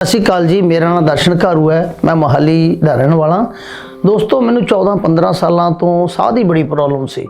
ਸਤਿ ਸ਼੍ਰੀ ਅਕਾਲ ਜੀ, ਮੇਰਾ ਨਾਮ ਦਰਸ਼ਨ ਘਾਰੂ ਹੈ, ਮੈਂ ਮੋਹਾਲੀ ਦਾ ਰਹਿਣ ਵਾਲਾ। ਦੋਸਤੋ, ਮੈਨੂੰ 14-15 ਸਾਲਾਂ ਤੋਂ ਸਾਹ ਦੀ ਬੜੀ ਪ੍ਰੋਬਲਮ ਸੀ।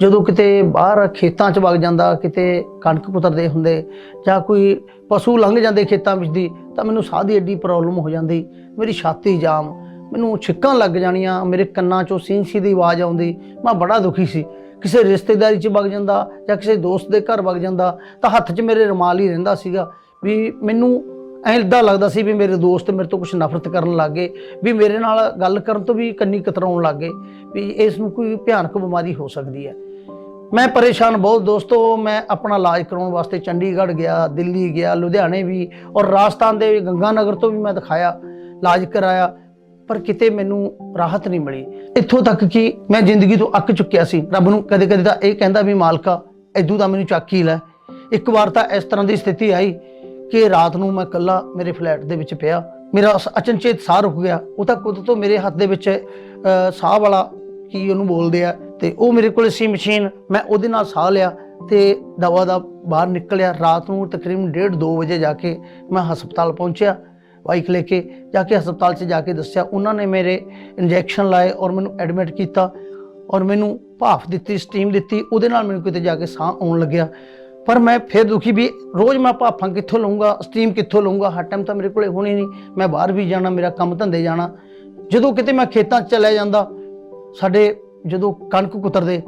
ਜਦੋਂ ਕਿਤੇ ਬਾਹਰ ਖੇਤਾਂ 'ਚ ਵਗ ਜਾਂਦਾ, ਕਿਤੇ ਕਣਕ ਕੁਤਰਦੇ ਹੁੰਦੇ ਜਾਂ ਕੋਈ ਪਸ਼ੂ ਲੰਘ ਜਾਂਦੇ ਖੇਤਾਂ ਵਿੱਚ ਦੀ, ਤਾਂ ਮੈਨੂੰ ਸਾਹ ਦੀ ਐਡੀ ਪ੍ਰੋਬਲਮ ਹੋ ਜਾਂਦੀ। ਮੇਰੀ ਛਾਤੀ ਜਾਮ, ਮੈਨੂੰ ਛਿੱਕਾਂ ਲੱਗ ਜਾਣੀਆਂ, ਮੇਰੇ ਕੰਨਾਂ 'ਚੋਂ ਸੀਂ-ਸੀ ਦੀ ਆਵਾਜ਼ ਆਉਂਦੀ। ਮੈਂ ਬੜਾ ਦੁਖੀ ਸੀ। ਕਿਸੇ ਰਿਸ਼ਤੇਦਾਰੀ 'ਚ ਵਗ ਜਾਂਦਾ ਜਾਂ ਕਿਸੇ ਦੋਸਤ ਦੇ ਘਰ ਵਗ ਜਾਂਦਾ, ਤਾਂ ਹੱਥ 'ਚ ਮੇਰੇ ਰੁਮਾਲ ਹੀ ਰਹਿੰਦਾ ਸੀਗਾ ਵੀ ਮੈਨੂੰ ਐਂ ਇਦਾਂ ਲੱਗਦਾ ਸੀ ਵੀ ਮੇਰੇ ਦੋਸਤ ਮੇਰੇ ਤੋਂ ਕੁਝ ਨਫ਼ਰਤ ਕਰਨ ਲੱਗੇ ਵੀ ਮੇਰੇ ਨਾਲ ਗੱਲ ਕਰਨ ਤੋਂ ਵੀ ਕੰਨੀ ਕਤਰਾਉਣ ਲੱਗੇ ਵੀ ਇਸ ਨੂੰ ਕੋਈ ਭਿਆਨਕ ਬਿਮਾਰੀ ਹੋ ਸਕਦੀ ਹੈ। ਮੈਂ ਪਰੇਸ਼ਾਨ ਬਹੁਤ ਦੋਸਤੋ, ਮੈਂ ਆਪਣਾ ਇਲਾਜ ਕਰਾਉਣ ਵਾਸਤੇ ਚੰਡੀਗੜ੍ਹ ਗਿਆ, ਦਿੱਲੀ ਗਿਆ, ਲੁਧਿਆਣੇ ਵੀ ਔਰ ਰਾਜਸਥਾਨ ਦੇ ਗੰਗਾਨਗਰ ਤੋਂ ਵੀ ਮੈਂ ਦਿਖਾਇਆ, ਇਲਾਜ ਕਰਾਇਆ, ਪਰ ਕਿਤੇ ਮੈਨੂੰ ਰਾਹਤ ਨਹੀਂ ਮਿਲੀ। ਇੱਥੋਂ ਤੱਕ ਕਿ ਮੈਂ ਜ਼ਿੰਦਗੀ ਤੋਂ ਅੱਕ ਚੁੱਕਿਆ ਸੀ। ਰੱਬ ਨੂੰ ਕਦੇ ਕਦੇ ਤਾਂ ਇਹ ਕਹਿੰਦਾ ਵੀ, ਮਾਲਕਾ ਐਦੂ ਦਾ ਮੈਨੂੰ ਚੱਕ ਹੀ ਲੈ। ਇੱਕ ਵਾਰ ਤਾਂ ਇਸ ਤਰ੍ਹਾਂ ਦੀ ਸਥਿਤੀ ਆਈ ਕਿ ਰਾਤ ਨੂੰ ਮੈਂ ਇਕੱਲਾ ਮੇਰੇ ਫਲੈਟ ਦੇ ਵਿੱਚ ਪਿਆ, ਮੇਰਾ ਅਚਨਚੇਤ ਸਾਹ ਰੁਕ ਗਿਆ। ਉਹ ਤਾਂ ਕੁਦਰਤ ਤੋਂ ਮੇਰੇ ਹੱਥ ਦੇ ਵਿੱਚ ਸਾਹ ਵਾਲਾ ਕੀ ਉਹਨੂੰ ਬੋਲਦੇ ਆ, ਤੇ ਉਹ ਮੇਰੇ ਕੋਲ ਸੀ ਮਸ਼ੀਨ, ਮੈਂ ਉਹਦੇ ਨਾਲ ਸਾਹ ਲਿਆ ਤੇ ਦਵਾ ਦਾ ਬਾਹਰ ਨਿਕਲਿਆ। ਰਾਤ ਨੂੰ ਤਕਰੀਬਨ 1:30 2 ਵਜੇ ਜਾ ਕੇ ਮੈਂ ਹਸਪਤਾਲ ਪਹੁੰਚਿਆ ਬਾਈਕ ਲੈ ਕੇ ਜਾ ਕੇ ਹਸਪਤਾਲ 'ਚ ਜਾ ਕੇ ਦੱਸਿਆ। ਉਹਨਾਂ ਨੇ ਮੇਰੇ ਇੰਜੈਕਸ਼ਨ ਲਾਏ ਔਰ ਮੈਨੂੰ ਐਡਮਿਟ ਕੀਤਾ ਔਰ ਮੈਨੂੰ ਭਾਫ ਦਿੱਤੀ, ਸਟੀਮ ਦਿੱਤੀ। ਉਹਦੇ ਨਾਲ ਮੈਨੂੰ ਕਿਤੇ ਜਾ ਕੇ ਸਾਹ ਆਉਣ ਲੱਗਿਆ। ਪਰ ਮੈਂ ਫਿਰ ਦੁਖੀ ਵੀ ਰੋਜ਼ ਮੈਂ ਭਾਫਾਂ ਕਿੱਥੋਂ ਲਵਾਂਗਾ ਸਟੀਮ ਕਿੱਥੋਂ ਲਵਾਂਗਾ ਹਰ ਟਾਈਮ ਤਾਂ ਮੇਰੇ ਕੋਲੇ ਹੋਣੀ ਨਹੀਂ। ਮੈਂ ਬਾਹਰ ਵੀ ਜਾਣਾ, ਮੇਰਾ ਕੰਮ ਧੰਦੇ ਜਾਣਾ। ਜਦੋਂ ਕਿਤੇ ਮੈਂ ਖੇਤਾਂ 'ਚ ਚਲਿਆ ਜਾਂਦਾ, ਸਾਡੇ ਜਦੋਂ ਕਣਕ ਕੁਤਰਦੇ,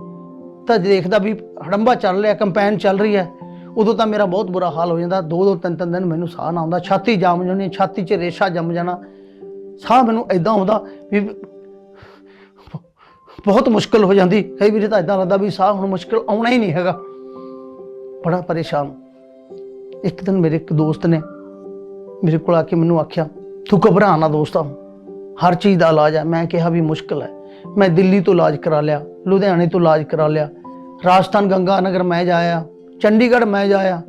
ਤਾਂ ਦੇਖਦਾ ਵੀ ਹੜੰਬਾ ਚੱਲ ਰਿਹਾ, ਕੰਪੈਨ ਚੱਲ ਰਹੀ ਹੈ। ਉਦੋਂ ਤਾਂ ਮੇਰਾ ਬਹੁਤ ਬੁਰਾ ਹਾਲ ਹੋ ਜਾਂਦਾ। ਦੋ ਦੋ, ਤਿੰਨ ਤਿੰਨ ਦਿਨ ਮੈਨੂੰ ਸਾਹ ਨਾ ਆਉਂਦਾ। ਛਾਤੀ ਜੰਮ ਜਾਣੀ ਛਾਤੀ 'ਚ ਰੇਸ਼ਾ ਜੰਮ ਜਾਣਾ। ਸਾਹ ਮੈਨੂੰ ਐਦਾਂ ਆਉਂਦਾ ਵੀ ਬਹੁਤ ਮੁਸ਼ਕਲ ਹੋ ਜਾਂਦੀ। ਕਈ ਵਾਰੀ ਤਾਂ ਐਦਾਂ ਲੱਗਦਾ ਵੀ ਸਾਹ ਹੁਣ ਮੁਸ਼ਕਲ ਆਉਣਾ ਹੀ ਨਹੀਂ ਹੈਗਾ। ਬੜਾ ਪਰੇਸ਼ਾਨ। ਇੱਕ ਦਿਨ ਮੇਰੇ ਇੱਕ ਦੋਸਤ ਨੇ ਮੇਰੇ ਕੋਲ ਆ ਕੇ ਮੈਨੂੰ ਆਖਿਆ, ਤੂੰ ਘਬਰਾ ਨਾ ਦੋਸਤਾ, ਹਰ ਚੀਜ਼ ਦਾ ਇਲਾਜ ਹੈ। ਮੈਂ ਕਿਹਾ ਵੀ ਮੁਸ਼ਕਲ ਹੈ। ਮੈਂ ਦਿੱਲੀ ਤੋਂ ਇਲਾਜ ਕਰਾ ਲਿਆ, ਲੁਧਿਆਣੇ ਤੋਂ ਇਲਾਜ ਕਰਾ ਲਿਆ, ਰਾਜਸਥਾਨ ਗੰਗਾ ਨਗਰ ਮੈਂ ਜਾਇਆ, ਚੰਡੀਗੜ੍ਹ ਮੈਂ ਜਾਇਆ।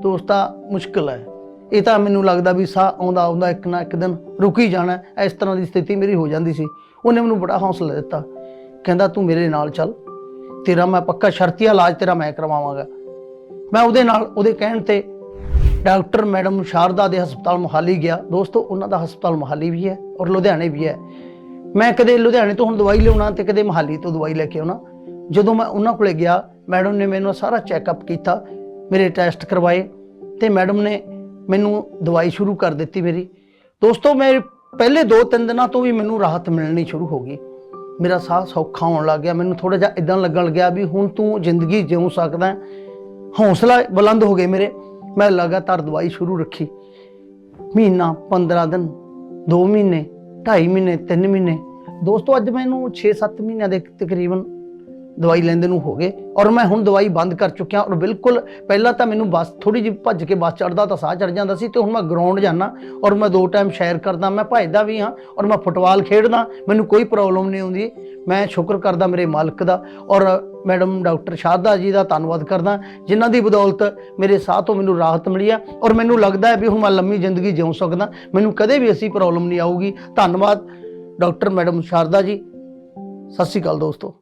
ਦੋਸਤਾ, ਮੁਸ਼ਕਲ ਹੈ। ਇਹ ਤਾਂ ਮੈਨੂੰ ਲੱਗਦਾ ਵੀ ਸਾਹ ਆਉਂਦਾ ਆਉਂਦਾ ਇੱਕ ਨਾ ਇੱਕ ਦਿਨ ਰੁਕ ਹੀ ਜਾਣਾ ਇਸ ਤਰ੍ਹਾਂ ਦੀ ਸਥਿਤੀ ਮੇਰੀ ਹੋ ਜਾਂਦੀ ਸੀ। ਉਹਨੇ ਮੈਨੂੰ ਬੜਾ ਹੌਸਲਾ ਦਿੱਤਾ। ਕਹਿੰਦਾ, ਤੂੰ ਮੇਰੇ ਨਾਲ ਚੱਲ। ਤੇਰਾ ਮੈਂ ਪੱਕਾ ਸ਼ਰਤੀਆ ਇਲਾਜ ਤੇਰਾ ਮੈਂ ਕਰਵਾਵਾਂਗਾ। ਮੈਂ ਉਹਦੇ ਨਾਲ, ਉਹਦੇ ਕਹਿਣ ਤੇ ਡਾਕਟਰ ਮੈਡਮ ਸ਼ਾਰਦਾ ਦੇ ਹਸਪਤਾਲ ਮੁਹਾਲੀ ਗਿਆ। ਦੋਸਤੋ, ਉਹਨਾਂ ਦਾ ਹਸਪਤਾਲ ਮੁਹਾਲੀ ਵੀ ਹੈ ਔਰ ਲੁਧਿਆਣੇ ਵੀ ਹੈ। ਮੈਂ ਕਦੇ ਲੁਧਿਆਣੇ ਤੋਂ ਹੁਣ ਦਵਾਈ ਲਿਆਉਣਾ ਤੇ ਕਦੇ ਮੁਹਾਲੀ ਤੋਂ ਦਵਾਈ ਲੈ ਕੇ ਆਉਣਾ। ਜਦੋਂ ਮੈਂ ਉਹਨਾਂ ਕੋਲੇ ਗਿਆ, ਮੈਡਮ ਨੇ ਮੈਨੂੰ ਸਾਰਾ ਚੈੱਕਅਪ ਕੀਤਾ, ਮੇਰੇ ਟੈਸਟ ਕਰਵਾਏ ਤੇ ਮੈਡਮ ਨੇ ਮੈਨੂੰ ਦਵਾਈ ਸ਼ੁਰੂ ਕਰ ਦਿੱਤੀ ਮੇਰੀ। ਦੋਸਤੋ, ਮੈਂ ਪਹਿਲੇ 2-3 ਦਿਨਾਂ ਤੋਂ ਵੀ ਮੈਨੂੰ ਰਾਹਤ ਮਿਲਣੀ ਸ਼ੁਰੂ ਹੋ ਗਈ। ਮੇਰਾ ਸਾਹ ਸੌਖਾ ਹੋਣ ਲੱਗ ਗਿਆ, ਮੈਨੂੰ ਥੋੜਾ ਜਿਹਾ ਇਦਾਂ ਲੱਗਣ ਲੱਗਿਆ ਵੀ ਹੁਣ ਤੂੰ ਜ਼ਿੰਦਗੀ ਜਿਉ ਸਕਦਾ ਹੈ। ਹੌਸਲਾ ਬੁਲੰਦ ਹੋ ਗਏ ਮੇਰੇ। ਮੈਂ ਲਗਾਤਾਰ ਦਵਾਈ ਸ਼ੁਰੂ ਰੱਖੀ। ਮਹੀਨਾ 15 ਦਿਨ 2 ਮਹੀਨੇ 2.5 ਮਹੀਨੇ 3 ਮਹੀਨੇ। ਦੋਸਤੋ, ਅੱਜ ਮੈਨੂੰ 6-7 ਮਹੀਨਿਆਂ ਦੇ ਤਕਰੀਬਨ ਦਵਾਈ ਲੈਂਦੇ ਨੂੰ ਹੋ ਗਏ ਔਰ ਮੈਂ ਹੁਣ ਦਵਾਈ ਬੰਦ ਕਰ ਚੁੱਕਿਆ ਔਰ ਬਿਲਕੁਲ ਪਹਿਲਾਂ ਤਾਂ ਮੈਨੂੰ ਬੱਸ ਥੋੜੀ ਜਿਹੀ ਭੱਜ ਕੇ ਬੱਸ ਚੜਦਾ ਤਾਂ ਸਾਹ ਚੜ ਜਾਂਦਾ ਸੀ ਤੇ ਹੁਣ ਮੈਂ ਗਰਾਊਂਡ ਜਾਣਾ ਔਰ ਮੈਂ ਦੋ ਟਾਈਮ ਸ਼ੈਰ ਕਰਦਾ, ਮੈਂ ਭੱਜਦਾ ਵੀ ਹਾਂ ਔਰ ਮੈਂ ਫੁੱਟਬਾਲ ਖੇਡਦਾ, ਮੈਨੂੰ ਕੋਈ ਪ੍ਰੋਬਲਮ ਨਹੀਂ ਆਉਂਦੀ। ਮੈਂ ਸ਼ੁਕਰ ਕਰਦਾ ਮੇਰੇ ਮਾਲਕ ਦਾ ਔਰ ਮੈਡਮ ਡਾਕਟਰ ਸ਼ਾਰਦਾ ਜੀ ਦਾ ਧੰਨਵਾਦ ਕਰਦਾ। ਜਿਨ੍ਹਾਂ ਦੀ ਬਦੌਲਤ ਮੇਰੇ ਸਾਹ ਤੋਂ ਮੈਨੂੰ ਰਾਹਤ ਮਿਲੀ ਆ ਔਰ ਮੈਨੂੰ ਲੱਗਦਾ ਹੈ ਵੀ ਹੁਣ ਮੈਂ ਲੰਮੀ ਜ਼ਿੰਦਗੀ ਜਿਉ ਸਕਦਾ। ਮੈਨੂੰ ਕਦੇ ਵੀ ਐਸੀ ਪ੍ਰੋਬਲਮ ਨਹੀਂ ਆਊਗੀ। ਧੰਨਵਾਦ ਡਾਕਟਰ ਮੈਡਮ ਸ਼ਾਰਦਾ ਜੀ। ਸਤਿ ਸ਼੍ਰੀ ਅਕਾਲ ਦੋਸਤੋ।